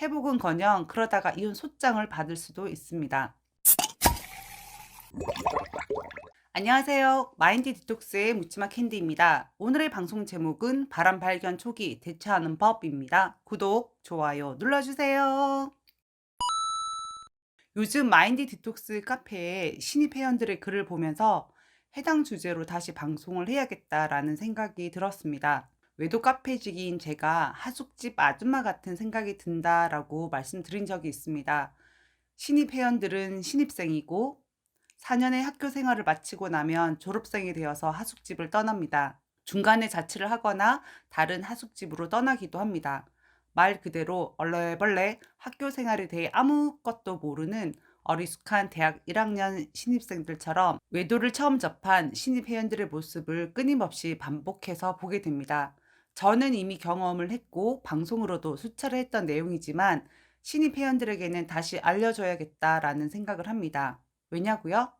회복은커녕 그러다가 이혼 소장을 받을 수도 있습니다. 안녕하세요. 마인드 디톡스의 묻지마 캔디입니다. 오늘의 방송 제목은 바람 발견 초기 대처하는 법입니다. 구독, 좋아요 눌러주세요. 요즘 마인드 디톡스 카페에 신입 회원들의 글을 보면서 해당 주제로 다시 방송을 해야겠다라는 생각이 들었습니다. 외도 카페직인 제가 하숙집 아줌마 같은 생각이 든다라고 말씀드린 적이 있습니다. 신입 회원들은 신입생이고 4년의 학교 생활을 마치고 나면 졸업생이 되어서 하숙집을 떠납니다. 중간에 자취를 하거나 다른 하숙집으로 떠나기도 합니다. 말 그대로 얼레벌레 학교 생활에 대해 아무것도 모르는 어리숙한 대학 1학년 신입생들처럼 외도를 처음 접한 신입 회원들의 모습을 끊임없이 반복해서 보게 됩니다. 저는 이미 경험을 했고 방송으로도 수차례 했던 내용이지만 신입 회원들에게는 다시 알려줘야겠다라는 생각을 합니다. 왜냐고요?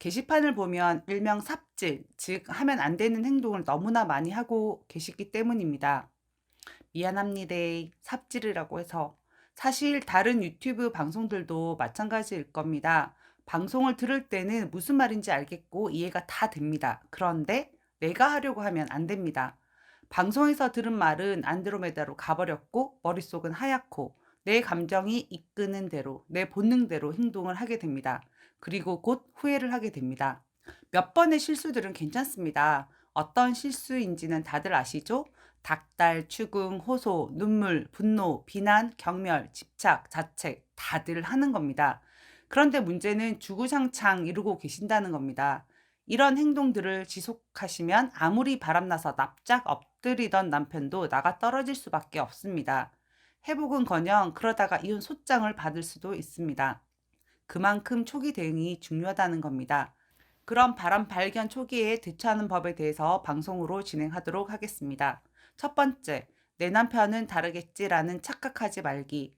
게시판을 보면 일명 삽질, 즉 하면 안 되는 행동을 너무나 많이 하고 계시기 때문입니다. 미안합니다. 삽질이라고 해서 사실 다른 유튜브 방송들도 마찬가지일 겁니다. 방송을 들을 때는 무슨 말인지 알겠고 이해가 다 됩니다. 그런데 내가 하려고 하면 안 됩니다. 방송에서 들은 말은 안드로메다로 가버렸고 머릿속은 하얗고 내 감정이 이끄는 대로 내 본능대로 행동을 하게 됩니다. 그리고 곧 후회를 하게 됩니다. 몇 번의 실수들은 괜찮습니다. 어떤 실수인지는 다들 아시죠? 닭달, 추궁, 호소, 눈물, 분노, 비난, 경멸, 집착, 자책 다들 하는 겁니다. 그런데 문제는 주구장창 이루고 계신다는 겁니다. 이런 행동들을 지속하시면 아무리 바람나서 납작 엎 드리던 남편도 나가 떨어질 수밖에 없습니다. 회복은커녕 그러다가 이혼 소장을 받을 수도 있습니다. 그만큼 초기 대응이 중요하다는 겁니다. 그럼 바람 발견 초기에 대처하는 법에 대해서 방송으로 진행하도록 하겠습니다. 첫 번째, 내 남편은 다르겠지라는 착각하지 말기.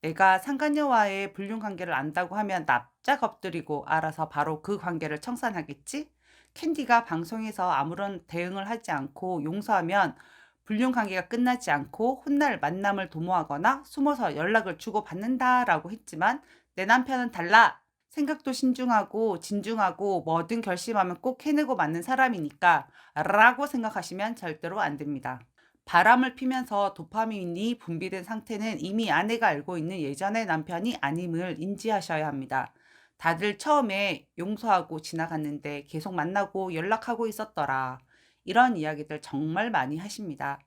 내가 상간녀와의 불륜 관계를 안다고 하면 납작 엎드리고 알아서 바로 그 관계를 청산하겠지? 캔디가 방송에서 아무런 대응을 하지 않고 용서하면 불륜 관계가 끝나지 않고 훗날 만남을 도모하거나 숨어서 연락을 주고받는다라고 했지만 내 남편은 달라. 생각도 신중하고 진중하고 뭐든 결심하면 꼭 해내고 맞는 사람이니까 라고 생각하시면 절대로 안 됩니다. 바람을 피면서 도파민이 분비된 상태는 이미 아내가 알고 있는 예전의 남편이 아님을 인지하셔야 합니다. 다들 처음에 용서하고 지나갔는데 계속 만나고 연락하고 있었더라. 이런 이야기들 정말 많이 하십니다.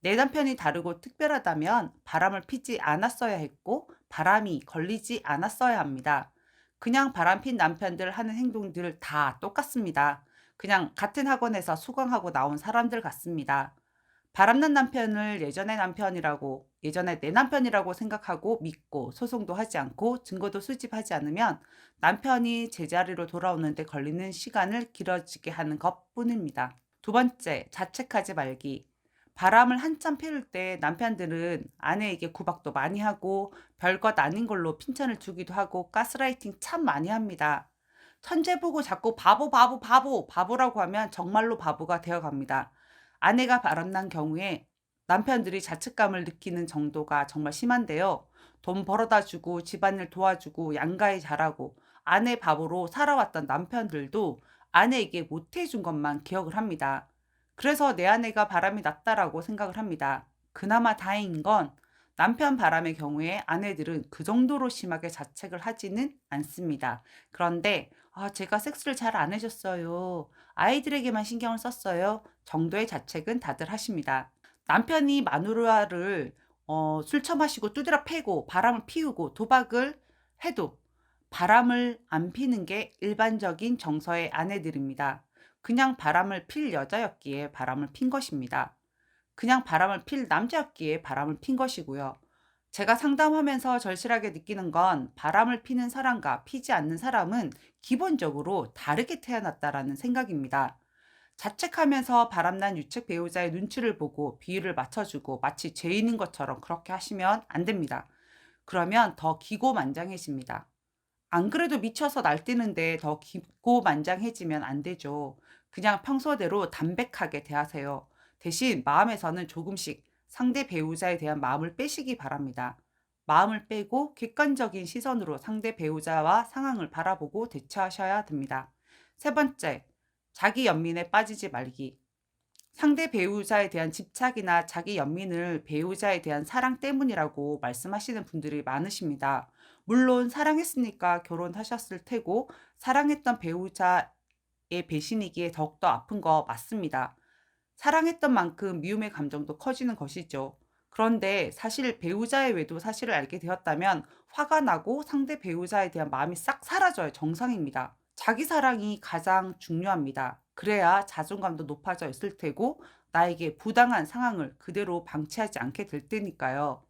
내 남편이 다르고 특별하다면 바람을 피지 않았어야 했고 바람이 걸리지 않았어야 합니다. 그냥 바람핀 남편들 하는 행동들 다 똑같습니다. 그냥 같은 학원에서 수강하고 나온 사람들 같습니다. 바람난 남편을 예전의 남편이라고, 예전에 내 남편이라고 생각하고 믿고 소송도 하지 않고 증거도 수집하지 않으면 남편이 제자리로 돌아오는데 걸리는 시간을 길어지게 하는 것 뿐입니다. 두 번째, 자책하지 말기. 바람을 한참 피울 때 남편들은 아내에게 구박도 많이 하고 별것 아닌 걸로 핀찬을 주기도 하고 가스라이팅 참 많이 합니다. 천재 보고 자꾸 바보 바보 바보 바보라고 하면 정말로 바보가 되어 갑니다. 아내가 바람난 경우에 남편들이 자책감을 느끼는 정도가 정말 심한데요. 돈 벌어다 주고 집안일 도와주고 양가에 잘하고 아내 바보로 살아왔던 남편들도 아내에게 못해준 것만 기억을 합니다. 그래서 내 아내가 바람이 났다라고 생각을 합니다. 그나마 다행인 건 남편 바람의 경우에 아내들은 그 정도로 심하게 자책을 하지는 않습니다. 그런데 아, 제가 섹스를 잘 안 해줬어요. 아이들에게만 신경을 썼어요. 정도의 자책은 다들 하십니다. 남편이 마누라를 어, 술 처 마시고 두드려 패고 바람을 피우고 도박을 해도 바람을 안 피는 게 일반적인 정서의 아내들입니다. 그냥 바람을 필 여자였기에 바람을 핀 것입니다. 그냥 바람을 필 남자였기에 바람을 핀 것이고요. 제가 상담하면서 절실하게 느끼는 건 바람을 피는 사람과 피지 않는 사람은 기본적으로 다르게 태어났다라는 생각입니다. 자책하면서 바람난 유책 배우자의 눈치를 보고 비율을 맞춰주고 마치 죄인인 것처럼 그렇게 하시면 안 됩니다. 그러면 더 기고만장해집니다. 안 그래도 미쳐서 날뛰는데 더 기고만장해지면 안 되죠. 그냥 평소대로 담백하게 대하세요. 대신 마음에서는 조금씩 상대 배우자에 대한 마음을 빼시기 바랍니다. 마음을 빼고 객관적인 시선으로 상대 배우자와 상황을 바라보고 대처하셔야 됩니다. 세 번째, 자기 연민에 빠지지 말기. 상대 배우자에 대한 집착이나 자기 연민을 배우자에 대한 사랑 때문이라고 말씀하시는 분들이 많으십니다. 물론 사랑했으니까 결혼하셨을 테고 사랑했던 배우자의 배신이기에 더욱더 아픈 거 맞습니다. 사랑했던 만큼 미움의 감정도 커지는 것이죠. 그런데 사실 배우자의 외도 사실을 알게 되었다면 화가 나고 상대 배우자에 대한 마음이 싹 사라져야 정상입니다. 자기 사랑이 가장 중요합니다. 그래야 자존감도 높아져 있을 테고 나에게 부당한 상황을 그대로 방치하지 않게 될 테니까요.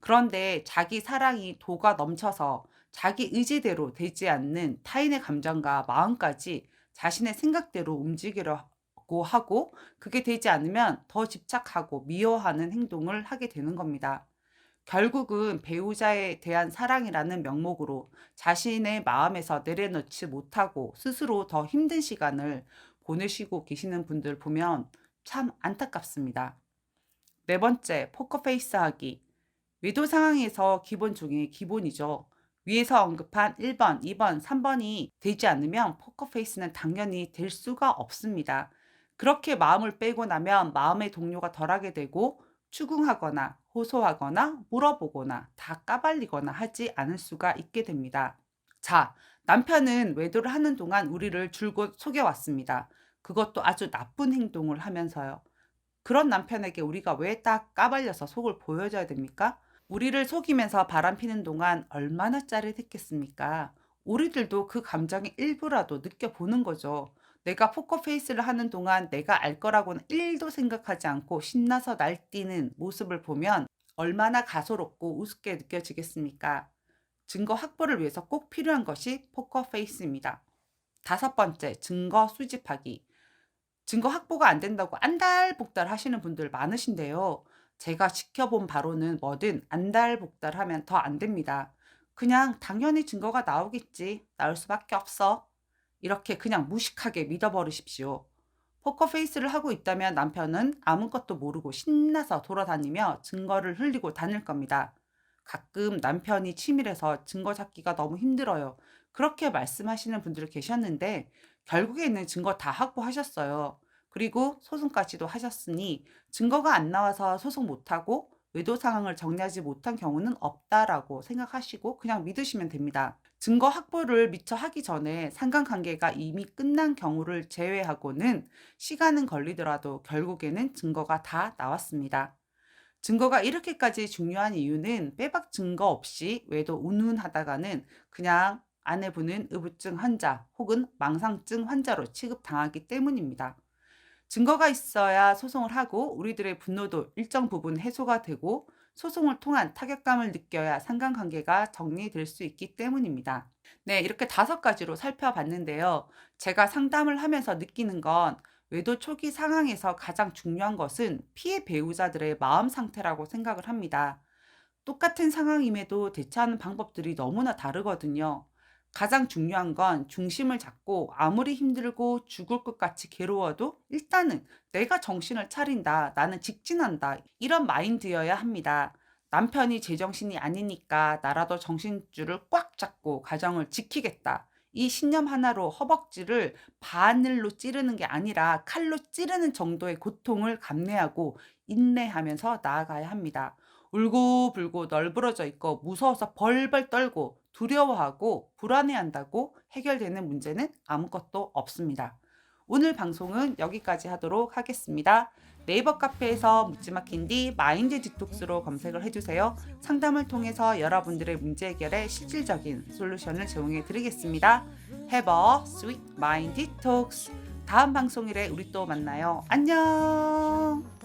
그런데 자기 사랑이 도가 넘쳐서 자기 의지대로 되지 않는 타인의 감정과 마음까지 자신의 생각대로 움직이려고 하고 그게 되지 않으면 더 집착하고 미워하는 행동을 하게 되는 겁니다. 결국은 배우자에 대한 사랑이라는 명목으로 자신의 마음에서 내려놓지 못하고 스스로 더 힘든 시간을 보내시고 계시는 분들 보면 참 안타깝습니다. 네 번째, 포커페이스 하기. 외도 상황에서 기본 중에 기본이죠. 위에서 언급한 1번, 2번, 3번이 되지 않으면 포커페이스는 당연히 될 수가 없습니다. 그렇게 마음을 빼고 나면 마음의 동료가 덜하게 되고 추궁하거나 호소하거나 물어보거나 다 까발리거나 하지 않을 수가 있게 됩니다. 자, 남편은 외도를 하는 동안 우리를 줄곧 속여왔습니다. 그것도 아주 나쁜 행동을 하면서요. 그런 남편에게 우리가 왜 딱 까발려서 속을 보여줘야 됩니까? 우리를 속이면서 바람피는 동안 얼마나 짜릿했겠습니까? 우리들도 그 감정의 일부라도 느껴보는 거죠. 내가 포커페이스를 하는 동안 내가 알 거라고는 1도 생각하지 않고 신나서 날뛰는 모습을 보면 얼마나 가소롭고 우습게 느껴지겠습니까? 증거 확보를 위해서 꼭 필요한 것이 포커페이스입니다. 다섯 번째, 증거 수집하기. 증거 확보가 안 된다고 안달복달 하시는 분들 많으신데요. 제가 지켜본 바로는 뭐든 안달복달 하면 더 안 됩니다. 그냥 당연히 증거가 나오겠지. 나올 수밖에 없어. 이렇게 그냥 무식하게 믿어버리십시오. 포커페이스를 하고 있다면 남편은 아무것도 모르고 신나서 돌아다니며 증거를 흘리고 다닐 겁니다. 가끔 남편이 치밀해서 증거 찾기가 너무 힘들어요. 그렇게 말씀하시는 분들 계셨는데 결국에는 증거 다 확보하셨어요. 그리고 소송까지도 하셨으니 증거가 안 나와서 소송 못하고 외도 상황을 정리하지 못한 경우는 없다라고 생각하시고 그냥 믿으시면 됩니다. 증거 확보를 미처 하기 전에 상관관계가 이미 끝난 경우를 제외하고는 시간은 걸리더라도 결국에는 증거가 다 나왔습니다. 증거가 이렇게까지 중요한 이유는 빼박 증거 없이 외도 운운하다가는 그냥 아내분은 의부증 환자 혹은 망상증 환자로 취급당하기 때문입니다. 증거가 있어야 소송을 하고 우리들의 분노도 일정 부분 해소가 되고 소송을 통한 타격감을 느껴야 상관관계가 정리될 수 있기 때문입니다. 네, 이렇게 다섯 가지로 살펴봤는데요. 제가 상담을 하면서 느끼는 건 외도 초기 상황에서 가장 중요한 것은 피해 배우자들의 마음 상태라고 생각을 합니다. 똑같은 상황임에도 대처하는 방법들이 너무나 다르거든요. 가장 중요한 건 중심을 잡고 아무리 힘들고 죽을 것 같이 괴로워도 일단은 내가 정신을 차린다. 나는 직진한다. 이런 마인드여야 합니다. 남편이 제정신이 아니니까 나라도 정신줄을 꽉 잡고 가정을 지키겠다. 이 신념 하나로 허벅지를 바늘로 찌르는 게 아니라 칼로 찌르는 정도의 고통을 감내하고 인내하면서 나아가야 합니다. 울고 불고 널브러져 있고 무서워서 벌벌 떨고 두려워하고 불안해한다고 해결되는 문제는 아무것도 없습니다. 오늘 방송은 여기까지 하도록 하겠습니다. 네이버 카페에서 묻지마 캔디 마인드 디톡스로 검색을 해주세요. 상담을 통해서 여러분들의 문제 해결에 실질적인 솔루션을 제공해 드리겠습니다. Have a sweet. 다음 방송일에 우리 또 만나요. 안녕!